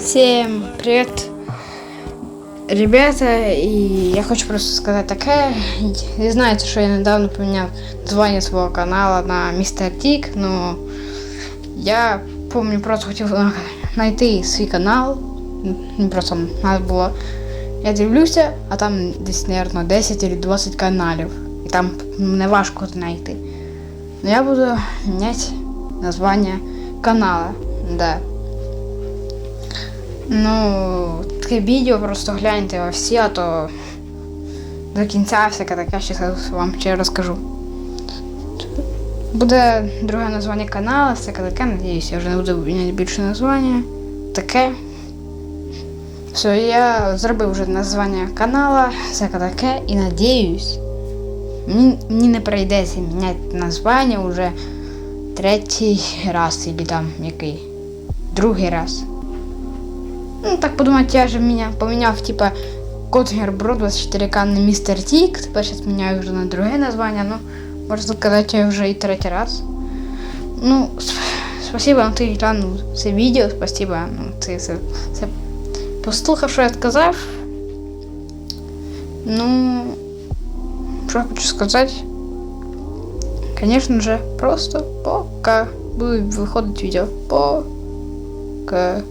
Всем привет, ребята, и я хочу просто сказать такое. Ви знаєте, що я недавно поміняв названня свого каналу на Містер Тік, но я помню, просто хотів знайти свій канал. Мені просто треба було. Я дивлюся, а там десь, мабуть, 10 чи 20 каналів. І там не важко знайти. Но я буду міняти названня канала. Да. Ну, таке відео просто гляньте во всі, а то до кінця всяке таке, зараз вам ще розкажу. Буде друге названня каналу, всяке таке, надіюсь, я вже не буду міняти більше названня. Таке. Все, я зробив вже названня канала, всяке таке, і надіюсь, мені, мені не прийдеться міняти названня вже третій раз, або там який. Другий раз. Ну, так подумать, я же меня поменяв, типа, Котгер Бро 24К на Мистер Тик. Теперь сейчас меняю уже на другое название. Ну, можно сказать, я уже и третий раз. Ну, сп- спасибо, ну, ти глянув це відео, спасибо, ну, ти це, це послухав, що я сказав. Ну, що я хочу сказати? Конечно же, просто пока. Будуть виходити відео. Пока.